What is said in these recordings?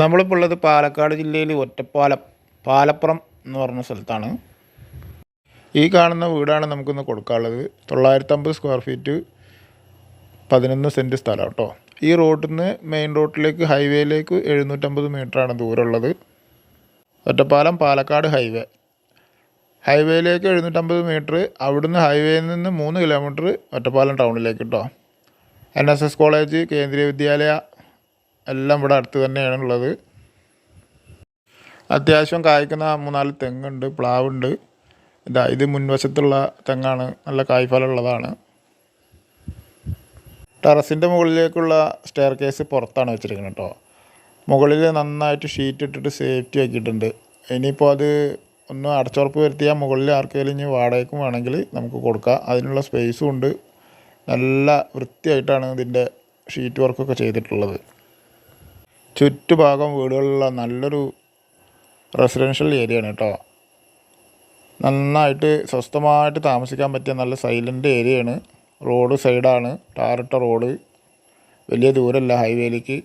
നമ്മളിപ്പോൾ ഉള്ളത് പാലക്കാട് ജില്ലയിൽ ഒറ്റപ്പാലം പാലപ്പുറം എന്ന് പറഞ്ഞ സ്ഥലത്താണ്. ഈ കാണുന്ന വീടാണ് നമുക്കിന്ന് കൊടുക്കാനുള്ളത്. തൊള്ളായിരത്തമ്പത് സ്ക്വയർ ഫീറ്റ് പതിനൊന്ന് സെന്റ് സ്ഥലം കേട്ടോ. ഈ റോഡിൽ നിന്ന് മെയിൻ റോഡിലേക്ക് ഹൈവേയിലേക്ക് എഴുന്നൂറ്റമ്പത് മീറ്ററാണ് ദൂരമുള്ളത്. ഒറ്റപ്പാലം പാലക്കാട് ഹൈവേ ഹൈവേയിലേക്ക് എഴുന്നൂറ്റമ്പത് മീറ്റർ അവിടുന്ന് ഹൈവേയിൽ നിന്ന് മൂന്ന് കിലോമീറ്റർ ഒറ്റപ്പാലം ടൗണിലേക്ക് കേട്ടോ. N S S college Kendriya Vidyalaya എല്ലാം ഇവിടെ അടുത്ത് തന്നെയാണ് ഉള്ളത് അത്യാവശ്യം കായ്ക്കുന്ന മൂന്നാൽ തെങ്ങുണ്ട് പ്ലാവുണ്ട്. ഇതാ ഇത് മുൻവശത്തുള്ള തെങ്ങാണ് നല്ല കായ്ഫലമുള്ളതാണ്. ടെറസിന്റെ മുകളിലേക്കുള്ള സ്റ്റെയർ കേസ് പുറത്താണ് വെച്ചിരിക്കുന്നത് കേട്ടോ മുകളിൽ നന്നായിട്ട് ഷീറ്റ് ഇട്ടിട്ട് സേഫ്റ്റി ആക്കിയിട്ടുണ്ട്. ഇനിയിപ്പോൾ അത് ഒന്ന് അടച്ചുറപ്പ് വരുത്തിയാൽ മുകളിൽ ആർക്കെങ്കിലും ഇനി വാടകയ്ക്കും വേണമെങ്കിൽ നമുക്ക് കൊടുക്കാം. അതിനുള്ള സ്പേസും ഉണ്ട്. നല്ല വൃത്തിയായിട്ടാണ് ഇതിന്റെ ഷീറ്റ് വർക്കൊക്കെ ചെയ്തിട്ടുള്ളത്. ചുറ്റുഭാഗം വീടുകളുള്ള നല്ലൊരു റെസിഡൻഷ്യൽ ഏരിയയാണ് കേട്ടോ. നന്നായിട്ട് സ്വസ്ഥമായിട്ട് താമസിക്കാൻ പറ്റിയ നല്ല സൈലന്റ് ഏരിയയാണ് റോഡ് സൈഡാണ് ടാറിട്ട റോഡ് വലിയ ദൂരമല്ല ഹൈവേയിലേക്ക്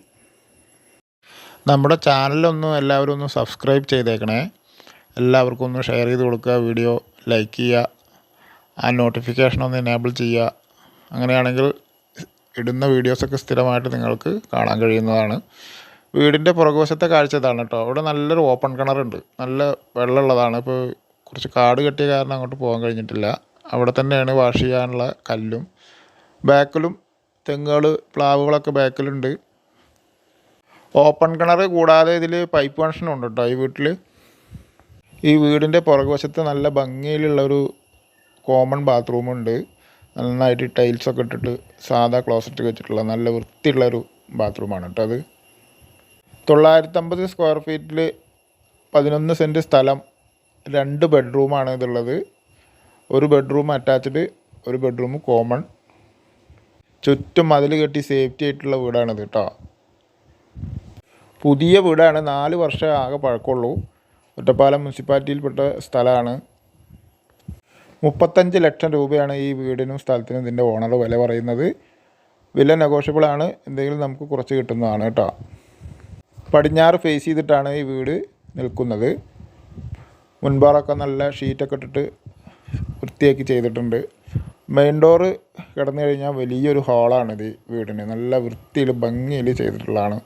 നമ്മുടെ ചാനലൊന്ന് എല്ലാവരും ഒന്ന് സബ്സ്ക്രൈബ് ചെയ്തേക്കണേ. എല്ലാവർക്കും ഒന്ന് ഷെയർ ചെയ്ത് കൊടുക്കുക വീഡിയോ ലൈക്ക് ചെയ്യുക ആ നോട്ടിഫിക്കേഷൻ ഒന്ന് എനേബിൾ ചെയ്യുക. അങ്ങനെയാണെങ്കിൽ ഇടുന്ന വീഡിയോസൊക്കെ സ്ഥിരമായിട്ട് നിങ്ങൾക്ക് കാണാൻ കഴിയുന്നതാണ്. വീടിന്റെ പുറകുവശത്തെ കാഴ്ച ഇതാണ് കേട്ടോ അവിടെ നല്ലൊരു ഓപ്പൺ കിണറുണ്ട് നല്ല വെള്ളമുള്ളതാണ്. ഇപ്പോൾ കുറച്ച് കാട് കെട്ടിയ കാരണം അങ്ങോട്ട് പോകാൻ കഴിഞ്ഞിട്ടില്ല. അവിടെ തന്നെയാണ് വാഷ് ചെയ്യാനുള്ള കല്ലും. ബാക്കിലും തെങ്ങുകൾ പ്ലാവുകളൊക്കെ ബാക്കിലുണ്ട്. ഓപ്പൺ കിണർ കൂടാതെ ഇതിൽ പൈപ്പ് കണക്ഷനും ഉണ്ട് കേട്ടോ ഈ വീട്ടിൽ ഈ വീടിന്റെ പുറകുവശത്ത് നല്ല ഭംഗിയിലുള്ള ഒരു കോമൺ ബാത്റൂമുണ്ട് നന്നായിട്ട് ടൈൽസൊക്കെ ഇട്ടിട്ട് സാധാ ക്ലോസറ്റ് വെച്ചിട്ടുള്ള നല്ല വൃത്തിയുള്ളൊരു ബാത്റൂമാണ് കേട്ടോ അത്. തൊള്ളായിരത്തമ്പത് സ്ക്വയർ ഫീറ്റിൽ പതിനൊന്ന് സെന്റ് സ്ഥലം രണ്ട് ബെഡ്റൂമാണ് ഇതുള്ളത്. ഒരു ബെഡ്റൂം അറ്റാച്ച്ഡ് ഒരു ബെഡ്റൂം കോമൺ ചുറ്റും മതിൽ കെട്ടി സേഫ്റ്റി ആയിട്ടുള്ള വീടാണിത് കേട്ടോ പുതിയ വീടാണ് നാല് വർഷം ആകെ പഴക്കമുള്ളൂ. ഒറ്റപ്പാലം മുനിസിപ്പാലിറ്റിയിൽപ്പെട്ട സ്ഥലമാണ്. മുപ്പത്തഞ്ച് ലക്ഷം രൂപയാണ് ഈ വീടിനും സ്ഥലത്തിനും ഇതിന്റെ ഓണർ വില പറയുന്നത്. വില നെഗോഷ്യബിളാണ് എന്തെങ്കിലും നമുക്ക് കുറച്ച് കിട്ടുന്നതാണ് കേട്ടോ പടിഞ്ഞാറ് ഫേസ് ചെയ്തിട്ടാണ് ഈ വീട് നിൽക്കുന്നത്. മുൻപാറൊക്കെ നല്ല ഷീറ്റൊക്കെ ഇട്ടിട്ട് വൃത്തിയാക്കി ചെയ്തിട്ടുണ്ട്. മെയിൻ ഡോറ് കിടന്നു കഴിഞ്ഞാൽ വലിയൊരു ഹാളാണിത് വീടിന്. നല്ല വൃത്തിയിൽ ഭംഗിയിൽ ചെയ്തിട്ടുള്ളതാണ്.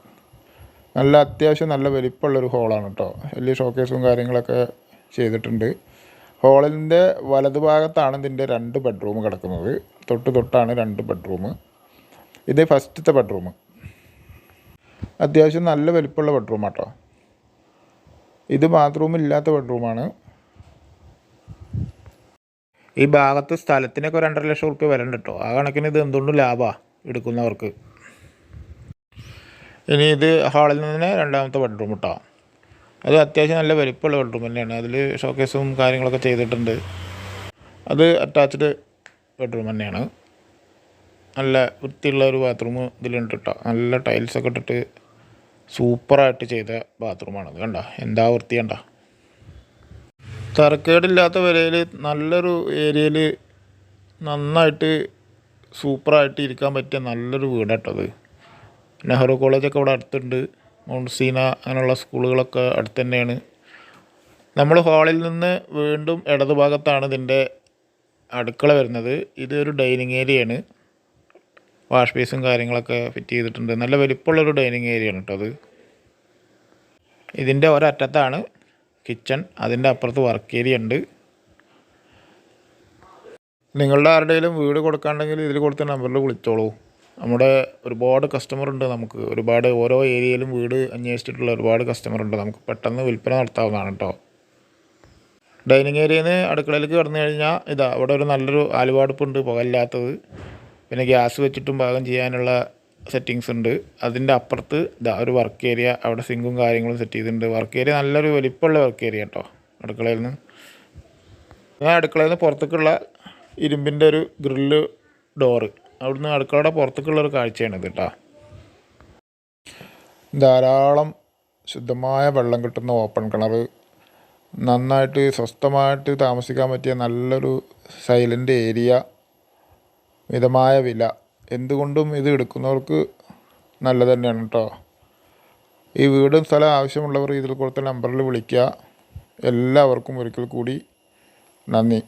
നല്ല അത്യാവശ്യം നല്ല വലിപ്പമുള്ളൊരു ഹോളാണ് കേട്ടോ വലിയ ഷോക്കേസും കാര്യങ്ങളൊക്കെ ചെയ്തിട്ടുണ്ട്. ഹോളിന്റെ വലതുഭാഗത്താണ് ഇതിന്റെ രണ്ട് ബെഡ്റൂം കിടക്കുന്നത്. തൊട്ട് തൊട്ടാണ് രണ്ട് ബെഡ്റൂം ഇത് ഫസ്റ്റത്തെ ബെഡ്റൂം അത്യാവശ്യം നല്ല വലിപ്പമുള്ള ബെഡ്റൂം കേട്ടോ ഇത് ബാത്റൂം ഇല്ലാത്ത ബെഡ്റൂമാണ് ഈ ഭാഗത്ത് സ്ഥലത്തിനൊക്കെ ഒരു രണ്ടര ലക്ഷം റുപ്യ വരണ്ട കേട്ടോ ആ കണക്കിന് ഇത് എന്തുകൊണ്ടും ലാഭമാണ് എടുക്കുന്നവർക്ക്. ഇനി ഇത് ഹാളിൽ നിന്ന് രണ്ടാമത്തെ ബെഡ്റൂം കേട്ടോ അത് അത്യാവശ്യം നല്ല വലിപ്പമുള്ള ബെഡ്റൂം തന്നെയാണ്. അതിൽ ഷോക്കേസും കാര്യങ്ങളൊക്കെ ചെയ്തിട്ടുണ്ട്. അത് അറ്റാച്ച്ഡ് ബെഡ്റൂം തന്നെയാണ്. നല്ല വൃത്തിയുള്ള ഒരു ബാത്റൂം ഇതിലുണ്ട് കേട്ടോ നല്ല ടൈൽസൊക്കെ ഇട്ടിട്ട് സൂപ്പറായിട്ട് ചെയ്ത ബാത്റൂമാണത്. കണ്ട? എന്താ വൃത്തി കണ്ട? തരക്കേടില്ലാത്ത വിലയിൽ നല്ലൊരു ഏരിയയിൽ നന്നായിട്ട് സൂപ്പറായിട്ട് ഇരിക്കാൻ പറ്റിയ നല്ലൊരു വീടാട്ടത് നെഹ്റു കോളേജൊക്കെ ഇവിടെ അടുത്തുണ്ട്. മൗണ്ട് അങ്ങനെയുള്ള സ്കൂളുകളൊക്കെ അടുത്ത് തന്നെയാണ്. നമ്മൾ ഹാളിൽ നിന്ന് വീണ്ടും ഇടതുഭാഗത്താണ് ഇതിന്റെ അടുക്കള വരുന്നത്. ഇതൊരു ഡൈനിങ് ഏരിയയാണ്. വാഷ് ബേസും കാര്യങ്ങളൊക്കെ ഫിറ്റ് ചെയ്തിട്ടുണ്ട്. നല്ല വലിപ്പമുള്ളൊരു ഡൈനിങ് ഏരിയ ആണ് കേട്ടോ അത്. ഇതിന്റെ ഒരറ്റത്താണ് കിച്ചൺ. അതിന്റെ അപ്പുറത്ത് വർക്ക് ഏരിയ ഉണ്ട്. നിങ്ങളുടെ ആരുടെയും വീട് കൊടുക്കാണ്ടെങ്കിൽ ഇതിൽ കൊടുത്ത നമ്പറിൽ വിളിച്ചോളൂ. നമ്മുടെ ഒരുപാട് കസ്റ്റമർ ഉണ്ട് നമുക്ക്. ഒരുപാട് ഓരോ ഏരിയയിലും വീട് അന്വേഷിച്ചിട്ടുള്ള ഒരുപാട് കസ്റ്റമർ ഉണ്ട്. നമുക്ക് പെട്ടെന്ന് വിൽപ്പന നടത്താവുന്നതാണ് കേട്ടോ. ഡൈനിങ് ഏരിയയിൽ നിന്ന് അടുക്കളയിലേക്ക് കടന്നു കഴിഞ്ഞാൽ ഇതാ അവിടെ ഒരു നല്ലൊരു ആലുവാടുപ്പുണ്ട് പുകയില്ലാത്തത്. പിന്നെ ഗ്യാസ് വെച്ചിട്ടും പാകം ചെയ്യാനുള്ള സെറ്റിങ്സ് ഉണ്ട്. അതിന്റെ അപ്പുറത്ത് ഇതാ ഒരു വർക്ക് ഏരിയ അവിടെ സിങ്കും കാര്യങ്ങളും സെറ്റ് ചെയ്തിട്ടുണ്ട്. വർക്ക് ഏരിയ നല്ലൊരു വലിപ്പമുള്ള വർക്ക് ഏരിയ കേട്ടോ അടുക്കളയിൽ നിന്ന്. ഞാൻ അടുക്കളയിൽ നിന്ന് പുറത്തേക്കുള്ള ഇരുമ്പിന്റെ ഒരു ഗ്രില്ല് ഡോറ് അവിടുന്ന് അടുക്കളയുടെ പുറത്തേക്കുള്ള ഒരു കാഴ്ചയാണ് ഇത് കേട്ടോ ധാരാളം ശുദ്ധമായ വെള്ളം കിട്ടുന്ന ഓപ്പൺ കിണർ നന്നായിട്ട് സ്വസ്ഥമായിട്ട് താമസിക്കാൻ പറ്റിയ നല്ലൊരു സൈലന്റ് ഏരിയ മിതമായ വില. എന്തുകൊണ്ടും ഇത് എടുക്കുന്നവർക്ക് നല്ലത് തന്നെയാണ് കേട്ടോ ഈ വീടും സ്ഥലം ആവശ്യമുള്ളവർ ഇതിൽ കൊടുത്ത നമ്പറിൽ വിളിക്കുക. എല്ലാവർക്കും ഒരിക്കൽ കൂടി നന്ദി.